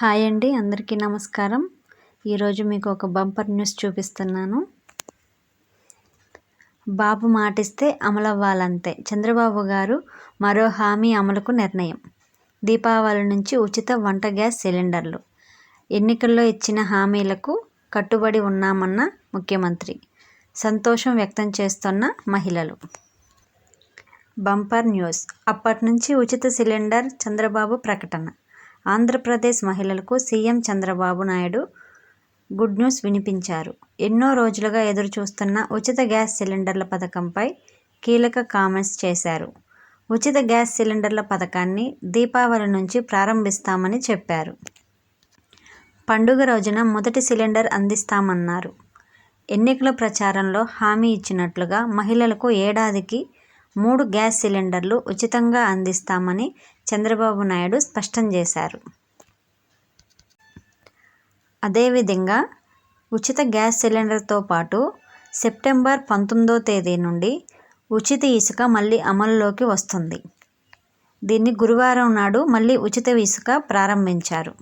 Hi అండి అందరికీ నమస్కారం. ఈరోజు మీకు ఒక బంపర్ న్యూస్ చూపిస్తున్నాను. బాబు మాటిస్తే అమలవ్వాలంతే. చంద్రబాబు గారు మరో హామీ అమలుకు నిర్ణయం. దీపావళి నుంచి ఉచిత వంట గ్యాస్ సిలిండర్లు. ఎన్నికల్లో ఇచ్చిన హామీలకు కట్టుబడి ఉన్నామన్న ముఖ్యమంత్రి. సంతోషం వ్యక్తం చేస్తున్న మహిళలు. Bumper news. అప్పటి నుంచి ఉచిత సిలిండర్ చంద్రబాబు ప్రకటన. ఆంధ్రప్రదేశ్ మహిళలకు CM Chandrababu Naidu good news వినిపించారు. ఎన్నో రోజులుగా ఎదురుచూస్తున్న ఉచిత గ్యాస్ సిలిండర్ల పథకంపై కీలక కామెంట్స్ చేశారు. ఉచిత గ్యాస్ సిలిండర్ల పథకాన్ని దీపావళి నుంచి ప్రారంభిస్తామని చెప్పారు. పండుగ రోజున మొదటి సిలిండర్ అందిస్తామన్నారు. ఎన్నికల ప్రచారంలో హామీ ఇచ్చినట్లుగా మహిళలకు ఏడాదికి మూడు గ్యాస్ సిలిండర్లు ఉచితంగా అందిస్తామని చంద్రబాబు నాయుడు స్పష్టం చేశారు. అదేవిధంగా ఉచిత గ్యాస్ సిలిండర్తో పాటు సెప్టెంబర్ పంతొమ్మిదో తేదీ నుండి ఉచిత ఇసుక మళ్ళీ అమల్లోకి వస్తుంది. దీన్ని గురువారం నాడు మళ్ళీ ఉచిత ఇసుక ప్రారంభించారు.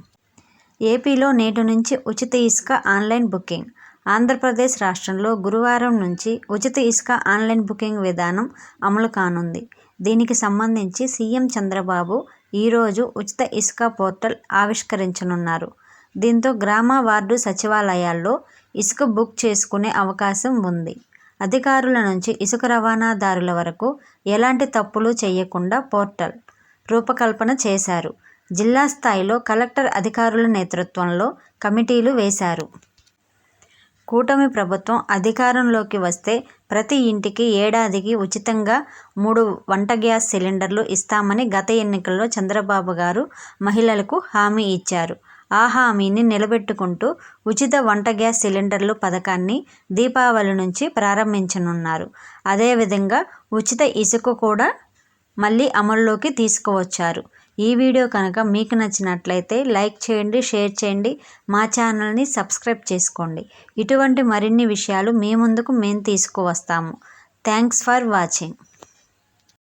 ఏపీలో నేటి నుంచి ఉచిత ఇసుక ఆన్లైన్ బుకింగ్ ఆంధ్రప్రదేశ్ రాష్ట్రంలో గురువారం నుంచి ఉచిత ఇసుక ఆన్లైన్ బుకింగ్ విధానం అమలు కానుంది. దీనికి సంబంధించి సీఎం చంద్రబాబు ఈరోజు ఉచిత ఇసుక పోర్టల్ ఆవిష్కరించనున్నారు. దీంతో గ్రామ వార్డు సచివాలయాల్లో ఇసుక బుక్ చేసుకునే అవకాశం ఉంది. అధికారుల నుంచి ఇసుక రవాణాదారుల వరకు ఎలాంటి తప్పులు చేయకుండా పోర్టల్ రూపకల్పన చేశారు. జిల్లా స్థాయిలో కలెక్టర్ అధికారుల నేతృత్వంలో కమిటీలు వేశారు. కూటమి ప్రభుత్వం అధికారంలోకి వస్తే ప్రతి ఇంటికి ఏడాదికి ఉచితంగా మూడు వంట గ్యాస్ సిలిండర్లు ఇస్తామని గత ఎన్నికల్లో చంద్రబాబు గారు మహిళలకు హామీ ఇచ్చారు. ఆ హామీని నిలబెట్టుకుంటూ ఉచిత వంట గ్యాస్ సిలిండర్లు పథకాన్ని దీపావళి నుంచి ప్రారంభించనున్నారు. అదేవిధంగా ఉచిత ఇసుక కూడా మళ్ళీ అమల్లోకి తీసుకువచ్చారు. ఈ వీడియో కనుక మీకు నచ్చినట్లయితే లైక్ చేయండి షేర్ చేయండి మా ఛానల్ని సబ్స్క్రైబ్ చేసుకోండి. ఇటువంటి మరిన్ని విషయాలు మీ ముందుకు మేము తీసుకువస్తాము. Thanks for watching.